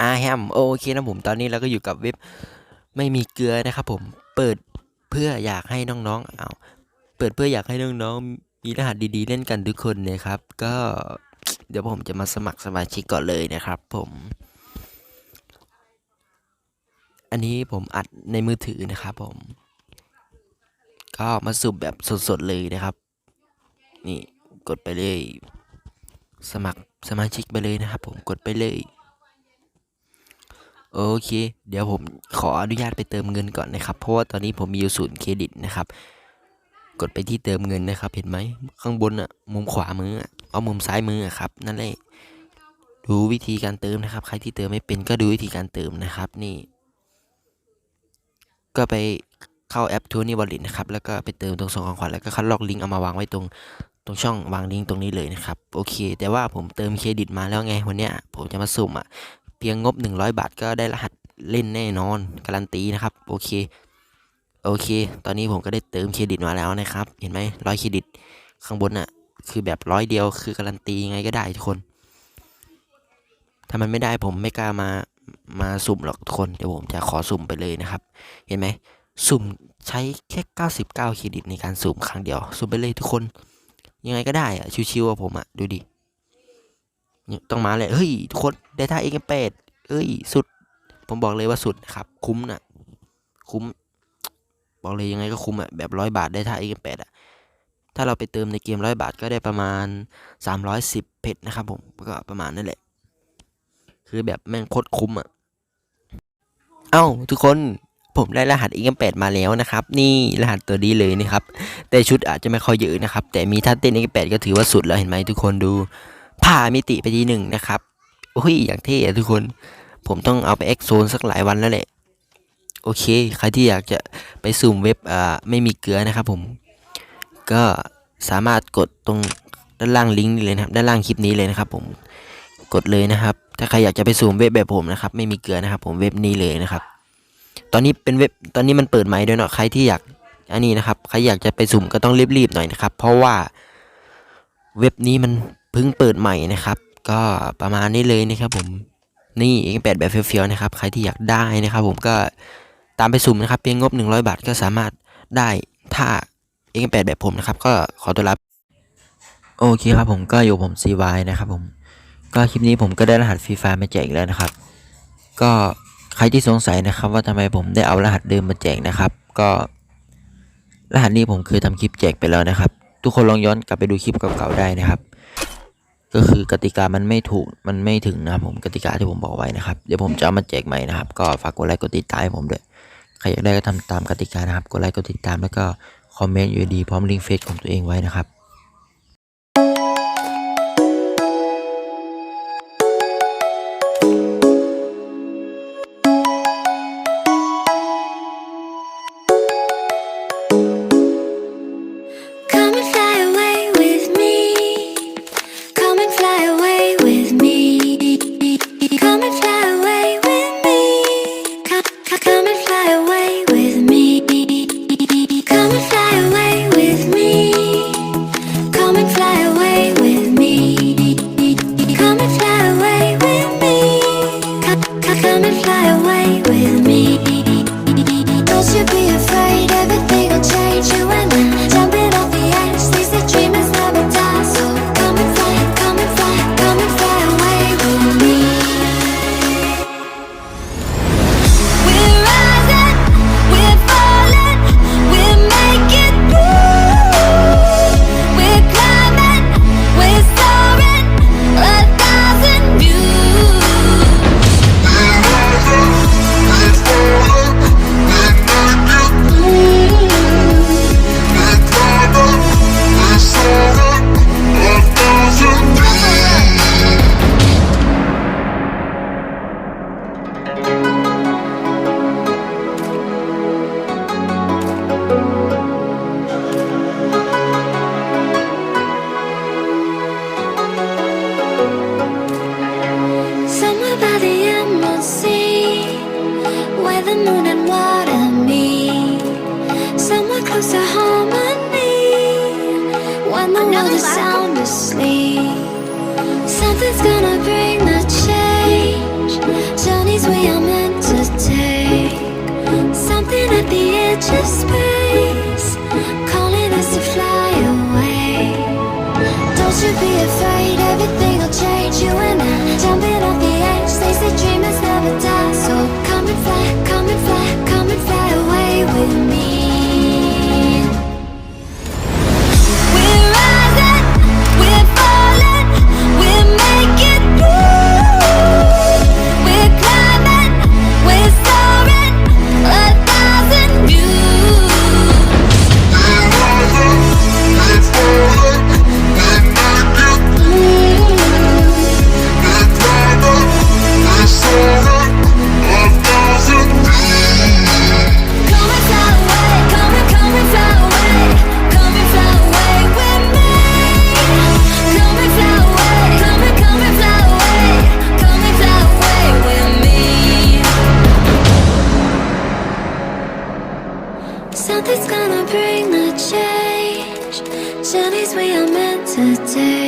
อาแฮมโอเคนะผมตอนนี้เราก็อยู่กับเว็บไม่มีเกลือนะครับผมเปิดเพื่ออยากให้น้องๆเอาเปิดเพื่ออยากให้น้องๆมีรหัสดีๆ เล่นกันทุกคนนะครับ ก็เดี๋ยวผมจะมาสมัครสมาชิกก่อนเลยนะครับ ผม อันนี้ผมอัดในมือถือนะครับผม ก็มาสูบแบบสดๆเลยนะครับ นี่กดไปเลย สมัครสมาชิกไปเลยนะครับ ผมกดไปเลย โอเค เดี๋ยวผมขออนุญาตไปเติมเงินก่อนนะครับ เพราะว่าตอนนี้ผมมีอยู่ศูนย์เครดิตนะครับ กดไปที่เติมเงินนะครับ เห็นไหมข้างบนอะมุมขวามืออะเอามุมซ้ายมืออะครับ นั่นแหละดูวิธีการเติมนะครับ ใครที่เติมไม่เป็นก็ดูวิธีการเติมนะครับ นี่ ก็ไปเข้าแอปทูนี่วอลล็ตนะครับ แล้วก็ไปเติมตรงส่งของขวัญแล้วก็คัดลอกลิงก์เอามาวางไว้ตรงตรงช่องวางลิงก์ตรงนี้เลยนะครับ โอเค แต่ว่าผมเติมเครดิตมาแล้วไงวันเนี้ยผมจะมาสุ่มอะ พียงงบ 100 บาทก็ได้รหัสเล่นแน่นอน การันตีนะครับ โอเค โอเค ตอนนี้ผมก็ได้เติมเครดิตมาแล้วนะครับ เห็นไหมร้อยเครดิตข้างบนน่ะ คือแบบร้อยเดียวคือการันตียังไงก็ได้ทุกคน ถ้ามันไม่ได้ผมไม่กล้ามามาสุ่มหรอกทุกคนเดี๋ยวผมจะขอสุ่มไปเลยนะครับ เห็นไหมสุ่มใช้แค่ 99เครดิตในการสุ่มครั้งเดียว สุ่มไปเลยทุกคน ยังไงก็ได้อะชิวๆผมอะดูดิ ต้องมาเลยเฮ้ยทุกคนได้ท่าเอ็กเปดเอ้ยสุด ผมบอกเลยว่าสุดครับ คุ้มนะคุ้ม บอกเลยยังไงก็คุ้มอะแบบร้อยบาทได้ท่าเอ็กเปดอะถ้าเราไปเติมในเกมร้อยบาทก็ได้ประมาณ 310 เพชรนะครับผมก็ประมาณนั่นแหละ คือแบบแม่งโคตรคุ้มอะเอ้าทุกคนผมได้รหัส e m 8มาแล้วนะครับ นี่รหัสตัวนี้เลยนะครับ แต่ชุดอาจจะไม่ค่อยเยอะนะครับ แต่มีท่าเต้น e m 8ก็ถือว่าสุดแล้วเห็นไหมทุกคนดู ผ่ามิติไปทีหนึ่งนะครับโอ้ยอย่างเท่ทุกคน ผมต้องเอาไปเอ็กโซนสักหลายวันแล้วแหละ โอเค ใครที่อยากจะไปสุ่มเว็บอ่าไม่มีเกลือนะครับผม ก็สามารถกดตรงด้านล่างลิงก์นี้เลยนะครับ ด้านล่างคลิปนี้เลยนะครับ ผม กดเลยนะครับ ถ้าใครอยากจะไปสุ่มเว็บแบบผมนะครับ ไม่มีเกลือนะครับ ผมเว็บนี้เลยนะครับ ตอนนี้เป็นเว็บ ตอนนี้มันเปิดใหม่ด้วยเนาะ ใครที่อยาก อันนี้นะครับ ใครอยากจะไปสุ่มก็ต้องรีบๆหน่อยนะครับ เพราะว่าเว็บนี้มัน เพิ่งเปิดใหม่นะครับ ก็ประมาณนี้เลยนะครับผมนี่เองแปดแบบเฟี้ยวๆนะครับ ใครที่อยากได้นะครับ ผมก็ตามไปสุ่มนะครับ เพียงงบ 100 บาทก็สามารถได้ถ้าเองแปดแบบผมนะครับ ก็ขอตัวรับโอเคครับผมก็อยู่ผม CY นะครับผมก็คลิปนี้ผมก็ได้รหัสฟรีไฟมาแจกอีกแล้วนะครับ ก็ใครที่สงสัยนะครับ ว่าทำไมผมได้เอารหัสเดิมมาแจกนะครับ ก็ รหัสนี้ผมเคยทำคลิปแจกไปแล้วนะครับ ทุกคนลองย้อนกลับไปดูคลิปเก่าๆได้นะครับ ก็คือกติกามันไม่ถูกมันไม่ถึงนะครับผมกติกาที่ผมบอกไว้นะครับเดี๋ยวผมจะเอามาแจกใหม่นะครับ ก็ฝากกดไลค์กดติดตามให้ผมด้วยใครอยากได้ก็ทำตามกติกานะครับกดไลค์กดติดตามแล้วก็คอมเมนต์อยู่ดีพร้อมลิงก์เฟซของตัวเองไว้นะครับ Nothing's gonna bring the change. Journeys we are meant to take. Something at the edge of space.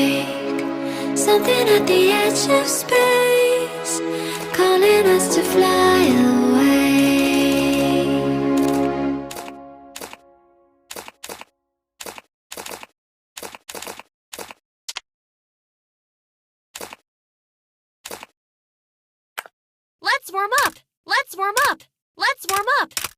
break. Something at the edge of space, calling us to fly away. Let's warm up! Let's warm up! Let's warm up!